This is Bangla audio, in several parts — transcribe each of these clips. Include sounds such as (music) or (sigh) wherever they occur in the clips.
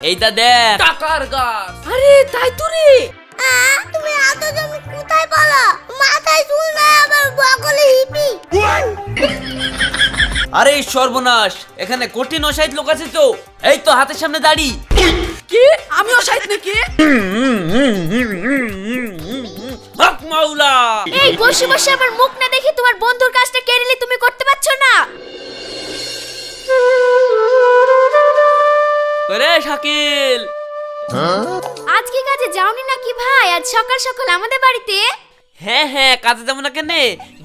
এইটা দেখ। টাকার গাছ। আরে তাই তো রে। তুমি এত জমি কোথায় পালা? মাথায় চুল নাই আবার হিপি। আরে সর্বনাশ। এখানে কঠিন অসাইত লোক আছে তো। এই তো হাতের সামনে দাঁড়ি। কি? আমি অসাইত নাকি? হক মাওলা। এই বসে বসে আমার মুখ না দেখে তোমার বন্ধুর কাজটা কেড়ে নিলে তুমি করতে পারছ না। করে শাকিল। আজকে কাজে যাওনি নাকি ভাই? আজ সকাল সকাল আমাদের বাড়িতে? হ্যাঁ হ্যাঁ কাজে যাব না কেন?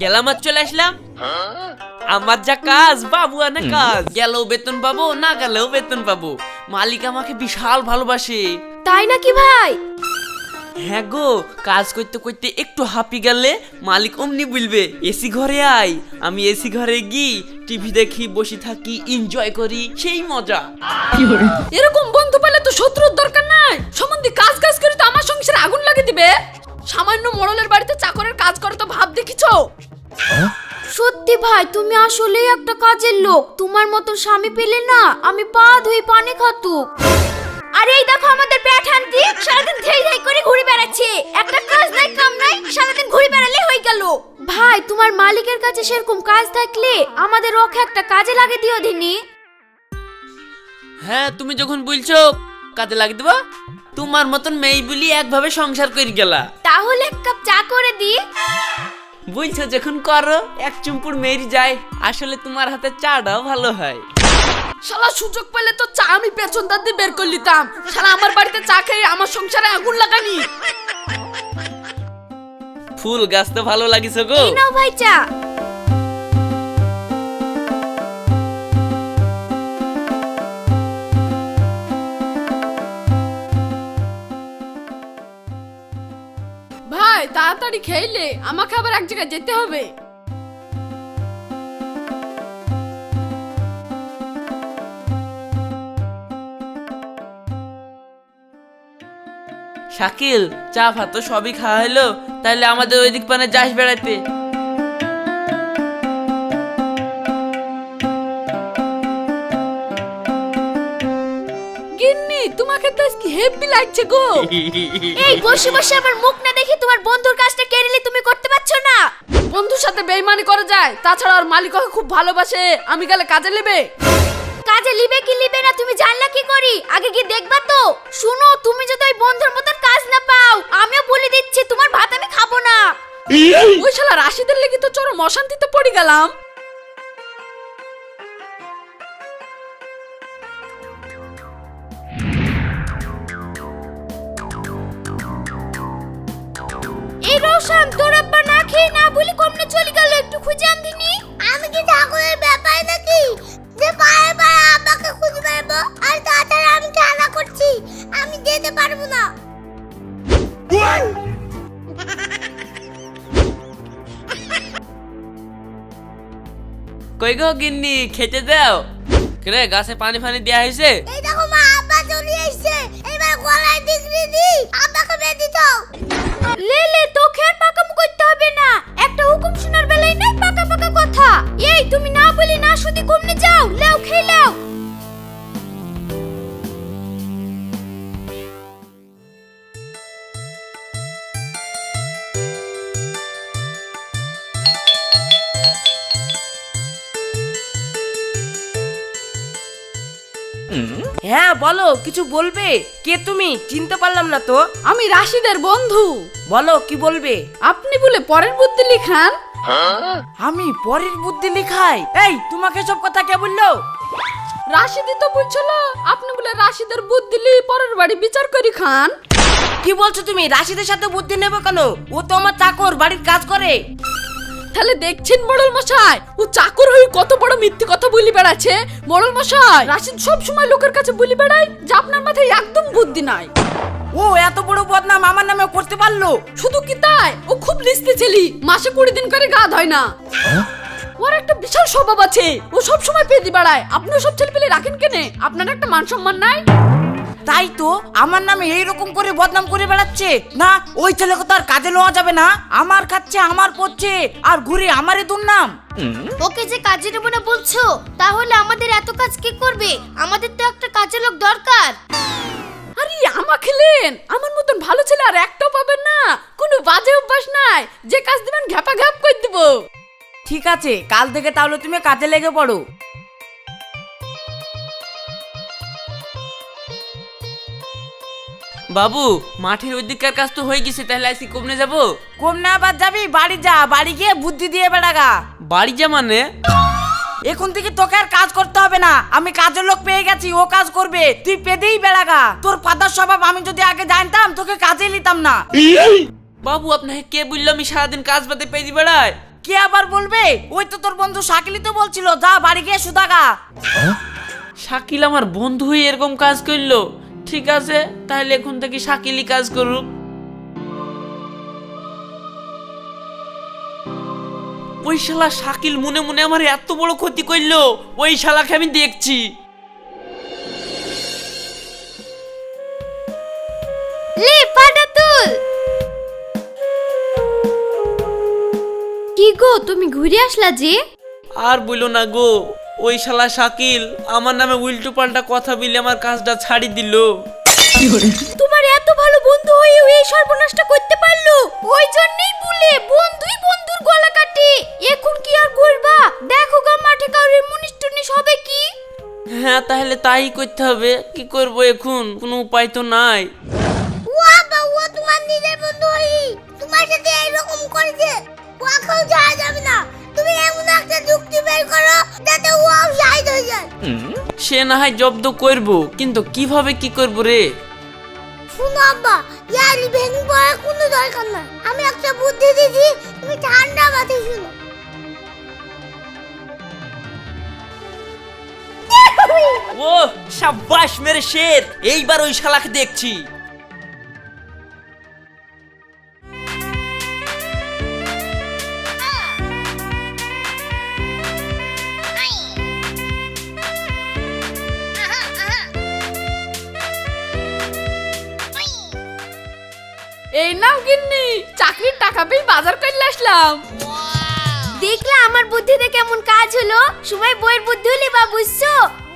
গেলাম আর চলে আসলাম। আমার যা কাজ বাবু আনে কাজ। গেলেও বেতন পাবো না গেলেও বেতন পাবো। মালিক আমাকে বিশাল ভালোবাসে। তাই নাকি ভাই? হ্যাঁ গো কাজ করতে করতে একটু হাঁপি গেলে মালিক অমনি বলবে এসি ঘরে আয়। আমি এসি ঘরে গিয়ে টিভি দেখি বসে থাকি এনজয় করি সেই মজা। এরকম বন্ধু পেলে তো শত্রুর দরকার নাই। সম্বন্ধে কাজ কাজ করে তো আমার সংসারে আগুন লাগিয়ে দিবে। সামান্য মোড়লের বাড়িতে চাকরের কাজ করে তো ভাব দেখিছো? সত্যি ভাই তুমি আসলেই একটা কাজের লোক। তোমার মতো স্বামী পেলে না আমি পা ধুই পানি খাতুক। আরে এই দেখো আমাদের প্যাঠান্তি সারাদিন ধেই ধেই করে ঘুরে বেড়াচ্ছে একটা কাজ নাই কাম নাই সারাদিন ঘুরে বেড়ালে হয়ে গেল ভাই তোমার মালিকের কাছে সেরকম কাজ থাকলে আমাদের ওকে একটা কাজে লাগে দিও দিনি হ্যাঁ তুমি যখন বলছো কাজে লাগিয়ে দেবা তোমার মতন মেয়ে বলি একভাবে সংসার করে গেলা। তাহলে এক কাপ চা করে দি। বলছো যখন করো এক চুম্পুর মেরি যায় আসলে তোমার হাতে চাটাও ভালো হয়। শালা সুযোগ পেলে তো চা আমি পেছন দাঁত দিয়ে বের করে নিতাম। শালা আমার বাড়িতে চা খেয়ে আমার সংসারে আগুন লাগানি। ফুল গাছ তো ভালো লাগিস গো। এই নাও ভাই চা তাড়াতাড়ি খেলে আমাকে আবার এক জায়গায় যেতে হবে। শাকিল চা ভাত তো সবই খাওয়া হলো তাহলে আমাদের ওই দিক পানে যাস বেড়াইতে। গিন্নি তোমাকে তো আজকে হেভি লাগছে গো। (laughs) এই বসে বসে আমার মুখ না তোমার বন্ধুর কাজটা কেড়ে নিলে তুমি করতে পারছ না। বন্ধুর সাথে বেইমানি করা যায় তাছাড়া ওর মালিক ওকে খুব ভালোবাসে। আমি গেলে কাজে নেবে? কাজে লিবে কি লিবে না তুমি জানলা কি করি? আগে গিয়ে দেখবা তো। শুনো তুমি যদি ওই বন্ধুর মতন কাজ না পাও আমিও বলে দিচ্ছি তোমার ভাত আমি খাব না। ওই শালা রাশিদের লেগে তো চরম অশান্তিতে পড়ে গেলাম। রোশন তোর আব্বা না খেয়ে না বলি কমনে চলে গেল একটু খুঁজে আনদিনি? আমি কি ঠাকুরের ব্যাপার নাকি? যে পায়ে পায়ে আব্বাকে খুঁজে বেড়াবো আর তাছাড়া আমি খেলা করছি আমি যেতে পারব না। কই গো গিন্নি খেতে দাও? রে গাছে পানি ফানি দেয়া হয়েছে এই কমনে যাও লেও খেয়ে লেও। হ্যাঁ বলো কিছু বলবে? কে তুমি? চিনতে পারলাম না তো। আমি রাশিদের বন্ধু। বলো কি বলবে? আপনি বলে পরের বুদ্ধি লিখান। আমি পরের বুদ্ধি লিখাই। এই তোমাকে সব কথা কে বলল? রাশিদি তো বলছিল আপনি বলে রাশিদের বুদ্ধি লি পরের বাড়ি বিচার করি খান। কি বলছো তুমি? রাশিদের সাথে বুদ্ধি নেবে কেন? ও তো আমার চাকর বাড়ির কাজ করে। তাহলে দেখছেন মোড়ল মশাই ও চাকর হয়ে কত বড় মিথ্যে কথা বলি বেড়াচ্ছে। মোড়ল মশাই রাশিদ সব সময় লোকের কাছে বলি বেড়ায় যে আপনার মাথায় একদম বুদ্ধি নাই। ও এত বড় বদনাম আমার নামে করতে পারল? শুধু কি তাই? ও খুব লিস্তে ছেলি। মাসে কুড়ি দিন করে গা ধয় না। ওর একটা বিশাল স্বভাব আছে। ও সব সময় পেদি বেড়ায়। আপনিও সব ছেলে পেলে রাখেন কেনে? আপনার একটা মান সম্মান নাই? তাই তো আমার নামে এইরকম করে বদনাম করে বেড়াচ্ছে। না ওই ছেলেকে তো আর কাজে নেওয়া যাবে না। আমার খাচ্ছে আমার পড়ছে আর ঘুরে আমারই দুর্নাম। ওকে যে কাজে নেব না বলছো তাহলে আমাদের এত কাজ কে করবে? আমাদের তো একটা কাজের লোক দরকার। আরে আমা খেলেন? আমার মতন ভালো ছেলে আর একটাও পাবেন না। কোনো বাজে অভ্যাস নাই। যে কাজ দিবেন ঘ্যাপা ঘ্যাপ করে দেবো। ঠিক আছে কাল থেকে তাহলে তুমি কাজে লেগে পড়ো। বাবু মাঠের ওই দিককার কাজ তো হয়ে গেছে তাহলে আজকে কমনে যাব? কম না আবার যাবি? বাড়ি যা বাড়ি গিয়ে বুদ্ধি দিয়ে বেড়াগা। বাড়ি যা মানে? এখন থেকে তোকে আর কাজ করতে হবে না। আমি কাজের লোক পেয়ে গেছি ও কাজ করবে। তুই পেদেই বেড়াগা। তোর ফাদার স্বভাব আমি যদি আগে জানতাম তোকে কাজে নিতাম না। বাবু আপনাকে কে বলল আমি সারাদিন কাজ বাদে পেয়ে বেড়াই? কে আবার বলবে? ওই তো তোর বন্ধু শাকিলি তো বলছিল যা বাড়ি গিয়ে সুদাগা শাকিল আমার বন্ধু হয়ে এরকম কাজ করল। ঠিক আছে তাহলে এখন থেকে শাকিলই কাজ করুক। ওই শালা শাকিল মনে মনে আমার এত বড় ক্ষতি করল ওই শালাকে আমি দেখছি। লে পাটা তুল। কি গো তুমি ঘুরে আসলা যে? আর বইলো না গো ওই শালা শাকিল আমার নামে উল্টো পাল্টা কথা বলে আমার কাজটা ছাড়ি দিল। ভালো বন্ধু হয়ে এই সর্বনাশটা করতে পারল। ওই জন্যই বলে বন্ধুই বন্ধুর গলা কাটে। এখন কি আর করবা? দেখো গা মাঠে কাউরের মুনিশ টুনিশ হবে কি? হ্যাঁ তাহলে তাই করতে হবে। কি করব এখন? কোনো উপায় তো নাই। ও বাবা ও তোমার নিজের বন্ধু হই তোমার সাথে এরকম করেছে ওকেও যাওয়া যাবে না। তুমি এমন একটা যুক্তি বের করো যাতে ও সাইড হয়ে যায়। সে না হয় জব্দ করব কিন্তু কীভাবে কি করব রে? শুনো আব্বা, ইয়ারি ভেঙে পড়ার কোনো দরকার নাই। আমি একটা বুদ্ধি দিয়েছি, তুমি ঠান্ডা মাথায় শুনো। ও সাব্বাস মেরে শের, এইবার ওই শালাকে দেখছি। এই নাও গিন্নি চাকরির টাকা পেয়ে বাজার করলে আসলাম। দেখলা আমার বুদ্ধিতে কেমন কাজ হলো? সময় বইয়ের বুদ্ধি হলে বা বুঝছ?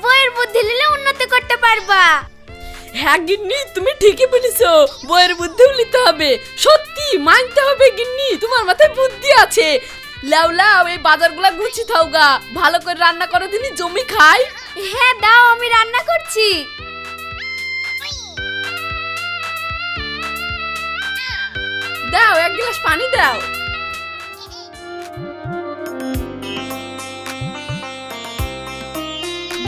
বইয়ের বুদ্ধি নিলে উন্নতি করতে পারবা। হ্যাঁ গিন্নি তুমি ঠিকই বলেছ বইয়ের বুদ্ধিও নিতে হবে। সত্যি মানতে হবে গিন্নি তোমার মাথায় বুদ্ধি আছে। লাউ লাউ এই বাজারগুলা গুছি থাও গা। ভালো করে রান্না করো দিনই জমি খাই। হ্যাঁ দাও আমি রান্না করছি। গ্লাস পানি দাও।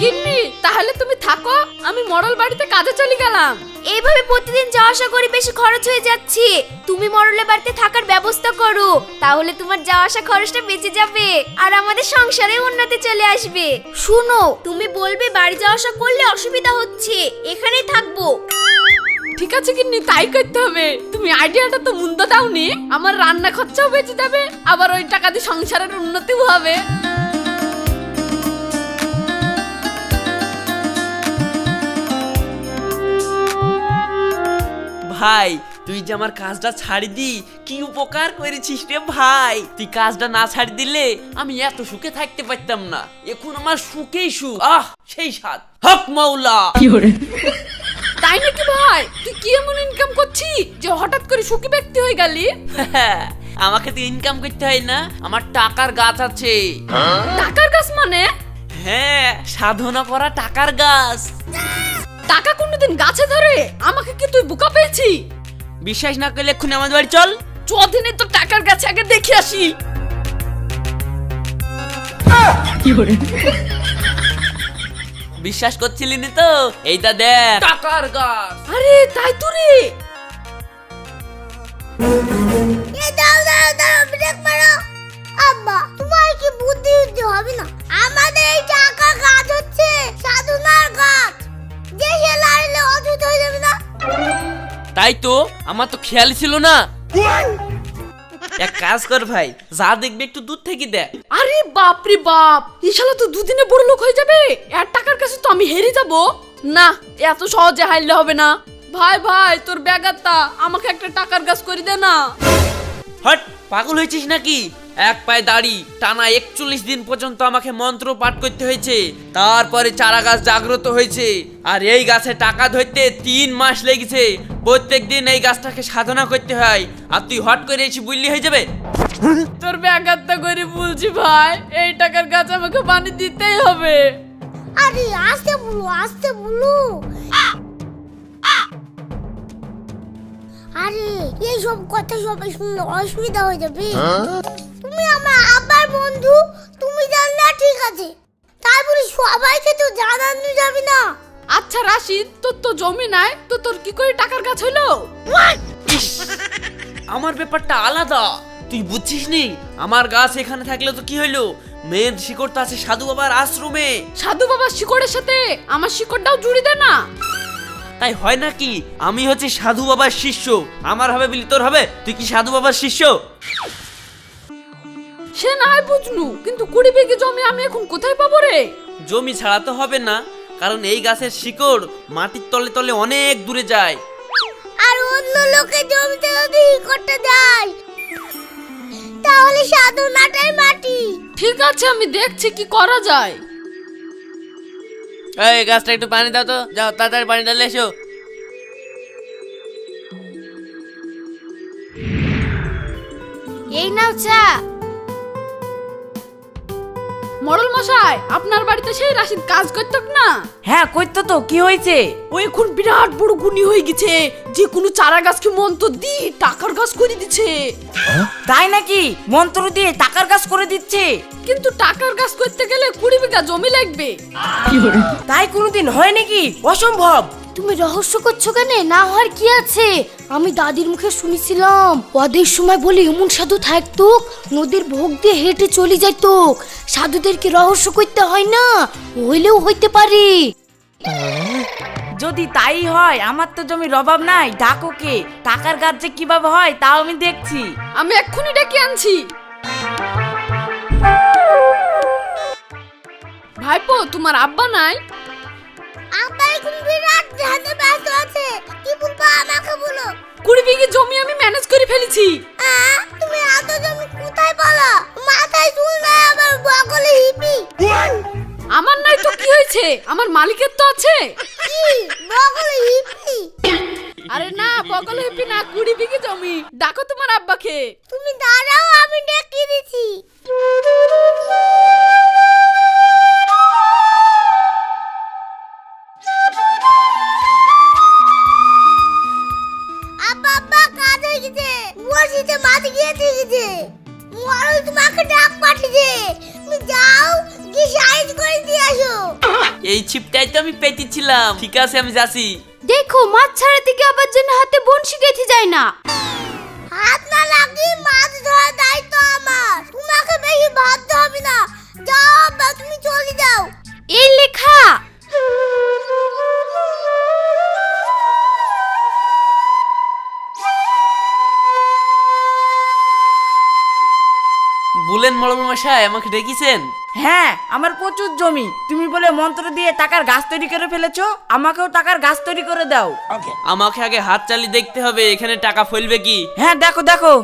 গিন্নি, তাহলে তুমি থাকো, আমি মডেল বাড়িতে কাজে চলে গেলাম। এইভাবে প্রতিদিন যাওয়া আসা করে বেশি খরচ হয়ে যাচ্ছে। তুমি মরলে বাড়িতে থাকার ব্যবস্থা করো, তাহলে তোমার যাওয়া আসা খরচটা বেঁচে যাবে আর আমাদের সংসারে উন্নতি চলে আসবে। শুনো, তুমি বলবে বাড়ি যাওয়া আসা করলে অসুবিধা হচ্ছে, এখানেই থাকব। ঠিক আছে গিন্নি তাই করতে হবে। তুমি আইডিয়াটা তো মন্দ দাওনি। আমার রান্না খরচাও বেঁচে যাবে আবার ওই টাকা দিয়ে সংসারের উন্নতিও হবে। ভাই তুই যে আমার কাজটা ছাড়ি দি কি উপকার করেছিস রে ভাই? তুই কাজটা না ছাড়ি দিলে আমি এত সুখে থাকতে পারতাম না। এখন আমার সুখেই সুখ। আহ সেই স্বাদ। হক মাওলা তাই নাকি ভাই? তুই কি এমন ইনকাম করছিস যে হঠাৎ করে সুখী ব্যক্তি হয়ে গেলি? (laughs) আমাকে তো ইনকাম করতে হয় না আমার টাকার গাছ আছে। টাকার গাছ মানে? হ্যাঁ সাধনা করা টাকার গাছ। টাকা কোনোদিন গাছে ধরে? আমাকে কি তুই বোকা পেয়েছি বিশ্বাস না করলে এক্ষুনি আমাদের বাড়ি চল। চদিনে তো টাকার গাছে আগে দেখে আসি। বিশ্বাস করছিলি না তো? এইটা দেখ। টাকার গাছ। আরে তাই তো রে। দাও দাও দাও ব্রেক মারো। আব্বা তোমার কি বুদ্ধি উদ্ধি হবে না? আমাদের এই গাছ হচ্ছে সাধনার গাছ। যে সে লাইলে অযুত হয়ে যাবে না? তাই তো আমার তো খেয়াল ছিল না। এক কাজ কর ভাই যা দেখবে একটু দূর থেকে দেখ আরে বাপ রে বাপ ইশালা তো দুদিনে বড় লোক হয়ে যাবে? এত টাকার কাছে তো আমি হেরে যাব। না এত সহজে হারলে হবে না। ভাই ভাই তোর ব্যাগারটা আমাকে একটা টাকার গাছ করে দে না। হট পাগল হয়েছিস নাকি? এক পায়ে দাড়ি টানা একচল্লিশ দিন পর্যন্ত আমাকে মন্ত্র পাঠ করতে হয়েছে। তারপরে চারা গাছ জাগ্রত হয়েছে। আর এই গাছে টাকা ধরতে তিন মাস লেগেছে। প্রত্যেক দিন এই গাছটাকে সাধনা করতে হয়। আর তুই হট করে এসে বুঝলি হয়ে যাবে? তোর ব্যাঘাতটা করে বলছি ভাই। এই টাকার গাছ আমাকে পানি দিতেই হবে। আরে আস্তে বলো আস্তে বলো। আরে এইসব কথা সবাই শুনলে অসুবিধা হয়ে যাবে। তুমি আমার আব্বার বন্ধু তুমি জানলে ঠিক আছে। তারপরে সবাইকে তো জানানো যাবে না। আচ্ছা রাশিদ তোর তো জমি নাই তো তোর কি করে টাকার গাছ ইস, আমার ব্যাপারটা আলাদা। তুই বুঝছিস নি? আমার গাছ এখানে থাকলে তো কি হইল মেন শিকড় তো আছে সাধু বাবার আশ্রমে। সাধু বাবার শিকড়ের সাথে আমার শিকড়টাও জুড়ি দে না। তাই হয় নাকি আমি হচ্ছে সাধু বাবার শিষ্য? আমার হবে বলি তোর হবে? তুই কি সাধু বাবার শিষ্য? সে না হয় বুঝনু কিন্তু কুড়ি বিঘে জমি আমি এখন কোথায় পাবো রে? জমি ছাড়া তো হবে না কারণ এই গাছের শিকড় মাটির তলে তলে অনেক দূরে যায়। আর অন্য লোকে জমিতে যদি করতে দেয় তাহলে সাধনাটাই মাটি। ঠিক আছে আমি দেখছি কি করা যায়। এই গাছটা একটু পানি দাও তো। যাও তাড়াতাড়ি পানি ডালে এসো। এই নাও চা। মরল মশাই আপনার বাড়িতে সেই রাশিদ কাজ করতো না? হ্যাঁ কইতো তো কি হয়েছে? ও এখন বিরাট বড় গুণী হয়ে গেছে যে কোনো চারা গাছকে মন্ত্র দি টাকার গাছ করে দিচ্ছে। তাই নাকি? মন্ত্র দিয়ে টাকার কাজ করে দিচ্ছে? কিন্তু টাকার গাছ করতে গেলে কুড়ি বিঘা জমি লাগবে। তাই কোনোদিন হয় নাকি? অসম্ভব। তুমি রহস্য করছ কেন? না হওয়ার কি আছে? আমি দাদির মুখে শুনেছিলাম ওদের সময় বলে এমন সাধু থাকতো নদীর ভোগ দিয়ে হেঁটে চলে যেত সাধুদেরকে রহস্য করতে হয় না হইলেও হইতে পারে। যদি তাই হয় আমার তো জমির অভাব নাই ডাকোকে টাকার গাছ যে কীভাবে হয় তাও আমি দেখছি। আমি এক্ষুনি ডেকে আনছি। ভাইপো তোমার আব্বা নাই? আব্বা এখন বিরাট ধ্যানে ব্যস্ত আছে। কি বলব আমাকে বলো। কুড়ি বিঘে জমি আমি ম্যানেজ করে ফেলেছি। তুমি এত জমি কোথায় পালা? মাথায় চুল নাই আমার বগলে হিপি। আমার নাই তো কি হয়েছে? আমার মালিকের তো আছে। কি? বগলে হিপি? আরে না বগল হেপি না কুড়ি বিঘে জমি। ডাকো তোমার আব্বাকে। তুমি দাঁড়াও এই তো আমি পেতেছিলাম। ঠিক আছে আমি যাচ্ছি। দেখো মাছ ছাড়া থেকে আবার জন্য হাতে বনশি গেঁথে যায় না। হাত না লাগি মাছ ধরার দায়িত্ব আমার। তোমাকে বেশি ভাবতে হবে না। যাও আব্বা তুমি চলে যাও। এই লেখা। বলেন মরম মশাই আমাকে ডেকেছেন। হ্যাঁ আমার প্রচুর জমি। তুমি বলে মন্ত্র দিয়ে টাকার গাছ তৈরি করে ফেলেছো আমাকেও টাকার গাছ তৈরি করে দাও। আমাকে আগে হাত চালিয়ে দেখতে হবে এখানে টাকা ফলবে কি? হ্যাঁ দেখো দেখো।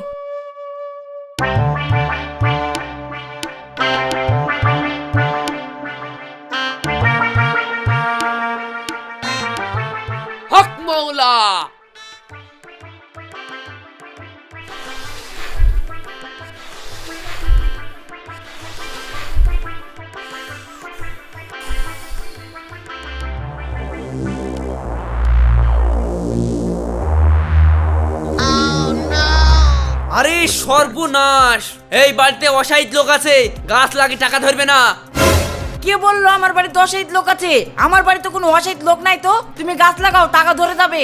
সর্বনাশ। এই বাড়িতে অসাহিত লোক আছে গাছ লাগে টাকা ধরবে না। কে বলল আমার বাড়িতে অসহিত লোক আছে? আমার বাড়িতে কোনো অসহিত লোক নাই তো? তুমি গাছ লাগাও টাকা ধরে যাবে।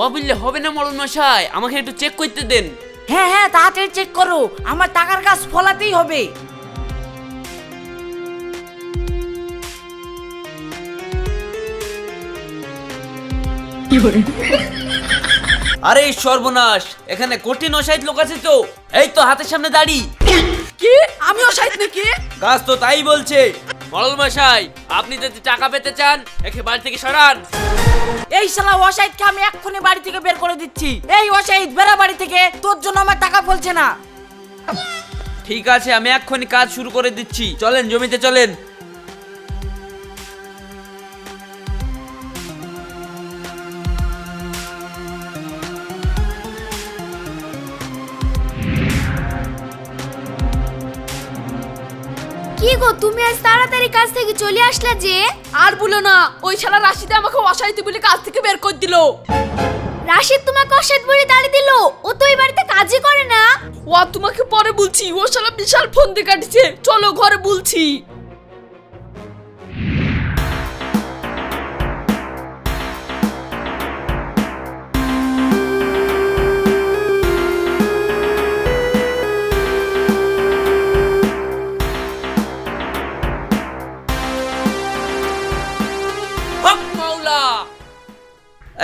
ও বললে হবে না মরণ মশাই আমাকে একটু চেক করতে দেন। হ্যাঁ হ্যাঁ তাড়াতাড়ি চেক করো। আমার টাকার গাছ ফলাতেই হবে। আরে এই সর্বনাশ এখানে কঠিন অসাহিত লোক আছে তো। এই তো হাতের সামনে দাঁড়ি। কি? আমি সাইড নাকি? গাছ তো তাই বলছে। মরল মশাই আপনি যদি টাকা পেতে চান একে বাড়ি থেকে সরান। এই শালা অসাহিদকে আমি এক্ষুনি বাড়ি থেকে বের করে দিচ্ছি। এই অসাহিদ বেড়া বাড়ি থেকে তোর জন্য আমার টাকা ফলছে না। ঠিক আছে আমি এক্ষুনি কাজ শুরু করে দিচ্ছি। চলেন জমিতে চলেন। গো তুমি আজ তাড়াতাড়ি কাজ থেকে চলে আসলা যে? আর বলো না ওই শালা রাশিদ আমাকে অসাহিত বলে কাজ থেকে বের করে দিল। রাশিদ তোমাকে অসাইত বলে তাড়ি দিল? ও তো এই বাড়িতে কাজই করে না। ও তোমাকে পরে বলছি ও শালা বিশাল ফোন দিয়ে কাটিছে। চলো ঘরে বলছি।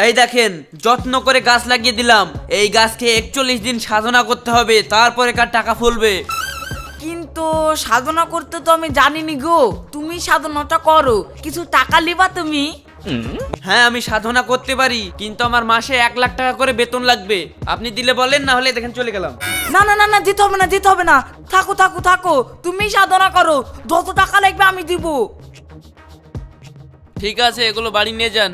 এই দেখেন যত্ন করে গাছ লাগিয়ে দিলাম। এই গাছকে একচল্লিশ দিন সাধনা করতে হবে তারপরে কার টাকা ফলবে? কিন্তু সাধনা করতে তো আমি জানিনি গো। তুমি সাধনাটা করো। কিছু টাকা লিবা তুমি? হ্যাঁ আমি সাধনা করতে পারি কিন্তু আমার মাসে এক লাখ টাকা করে বেতন লাগবে। আপনি দিলে বলেন না হলে দেখেন চলে গেলাম। না না না না দিতে হবে না দিতে হবে না। থাকো থাকো থাকো। তুমি সাধনা করো। যত টাকা লাগবে আমি দিব। ঠিক আছে এগুলো বাড়ি নিয়ে যান।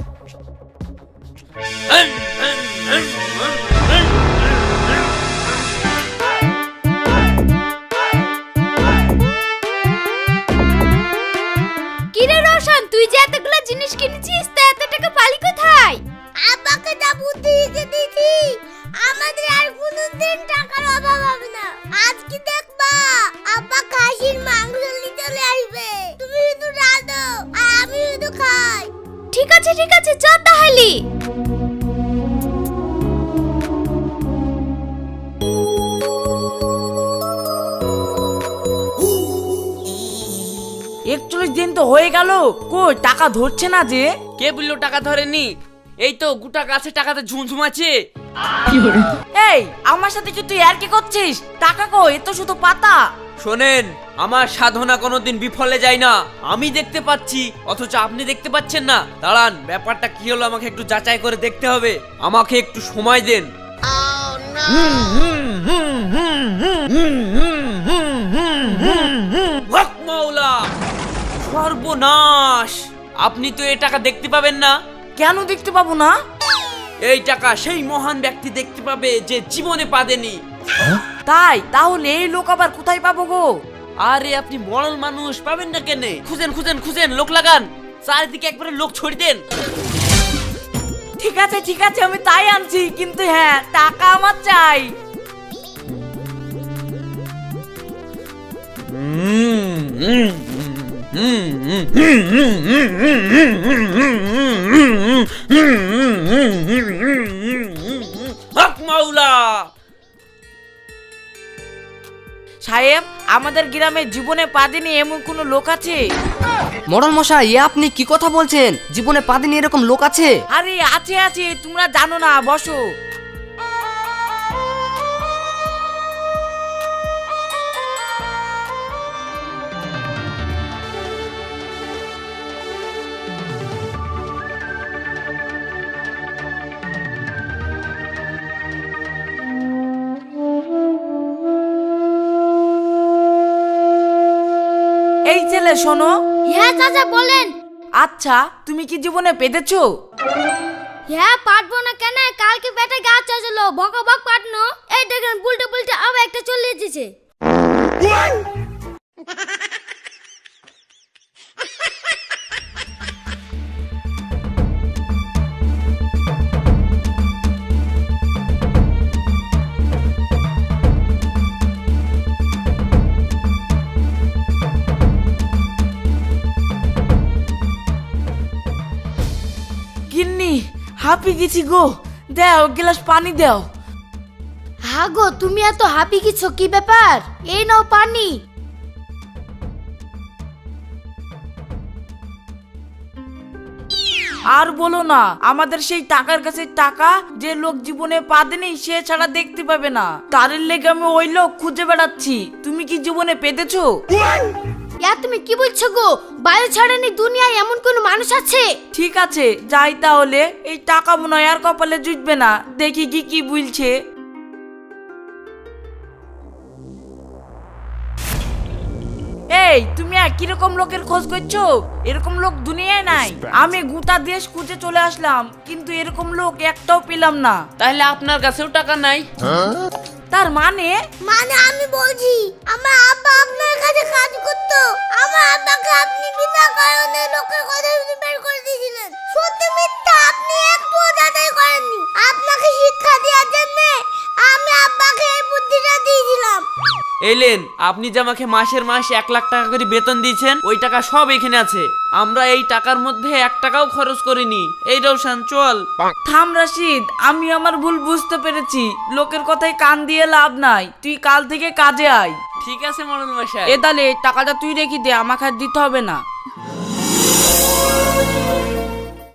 কিরে রোশন তুই যে এতগুলো জিনিস কিনেছিস তা এত টাকা পালি কোথায়? আব্বাকে যা বুদ্ধি দিতে দিছি আমাদের আর কোনোদিন টাকার অভাব হবে না। আজকে দেখবা আব্বা খাসির মাংস নিয়ে চলে আসবে। তুমি শুধু রাঁধো আর আমি শুধু খাই। ঠিক আছে ঠিক আছে চল তাহলে। একচল্লিশ দিন তো হয়ে গেল কই টাকা ধরছে না যে কে বলল টাকা ধরেনি এই তো গোটা গাছে টাকাতে ঝুমঝুম আছে এই আমার সাথে কি তুই আর কি করছিস টাকা কই এ তো শুধু পাতা শোনেন আমার সাধনা কোনোদিন বিফলে যায় না আমি দেখতে পাচ্ছি অথচ আপনি দেখতে পাচ্ছেন না দাঁড়ান ব্যাপারটা কি হলো আমাকে একটু যাচাই করে দেখতে হবে আমাকে একটু সময় দেন হক মাওলা সর্বনাশ! আপনি তো এই টাকা দেখতে পাবেন না। কেন দেখতে পাবো না? এই টাকা সেই মহান ব্যক্তি দেখতে পাবে যে জীবনে পাদেনি তাই তাহলে এই লোক আবার কোথায় পাবো গো? আরে আপনি মরল মানুষ পাবেন না কেনে? খুঁজেন খুঁজেন খুঁজেন লোক লাগান। চারিদিকে একবারে লোক ছড়ি দেন। ঠিক আছে ঠিক আছে আমি তাই আনছি কিন্তু হ্যাঁ টাকা আমার চাই। হক মাওলা। সাহেব আমাদের গ্রামে জীবনে পাদিনি এমন কোনো লোক আছে? মরণ মশাই এ আপনি কি কথা বলছেন? জীবনে পাদিনি এরকম লোক আছে? আরে আছে আছে তোমরা জানো না বসো। ছেলে শোনো। হ্যাঁ চাচা বলেন। আচ্ছা তুমি কি জীবনে পেতেছো হ্যাঁ পারব না কেন? কালকে পেটে গাছ চাচলো বক বক পাটনো এই দেখেন বুলটে বুলটে আবার একটা চলে এসেছে। হাঁপি গেছি গো। দাও গ্লাস পানি দাও। হ্যাঁ গো তুমি এত হাপি গেছো কি ব্যাপার? এই নাও পানি। আর বলো না আমাদের সেই টাকার কাছে টাকা যে লোক জীবনে পা দেনি সে ছাড়া দেখতে পাবে না। তারের লেগে আমি ওই লোক খুঁজে বেড়াচ্ছি। তুমি কি জীবনে পেতেছো? ইয়া তুমি কি বলছো গো? বায়ু ছাড়ানি দুনিয়ায় এমন কোনো মানুষ আছে? ঠিক আছে যাই তাহলে। এই টাকা মনে হয় আর কপালে জুটবে না। দেখি কি কি বলছে। এই তুমি আর কীরকম লোকের খোঁজ করছ? এরকম লোক দুনিয়ায় নাই। আমি গোটা দেশ খুঁজে চলে আসলাম কিন্তু এরকম লোক একটাও পেলাম না। তাহলে আপনার কাছেও টাকা নাই? তার মানে? মানে আমি বলছি, আমার আব্বা আপনার কাছে কাজ করত। আমার আব্বাকে আপনি বিনা কারণে লোকের কথা বের করে দিয়েছিলেন। সত্যি মিথ্যা, আপনি একটু যাচাই করেননি। আপনাকে শিক্ষা দেওয়ার জন্য আমি আব্বাকে এই বুদ্ধিটা দিয়েছিলাম। এলেন আপনি যে আমাকে মাসের মাস এক লাখ টাকা করে বেতন দিয়েছেন ওই টাকা সব এখানে আছে। আমরা এই টাকার মধ্যে এক টাকাও খরচ করিনি। এই রৌশান চল। থাম রাশিদ আমি আমার ভুল বুঝতে পেরেছি। লোকের কথায় কান দিয়ে লাভ নাই। তুই কাল থেকে কাজে আয়। ঠিক আছে মরণ মশাই। এ তাহলে টাকাটা তুই রেখে দে আমাকে আর দিতে হবে না।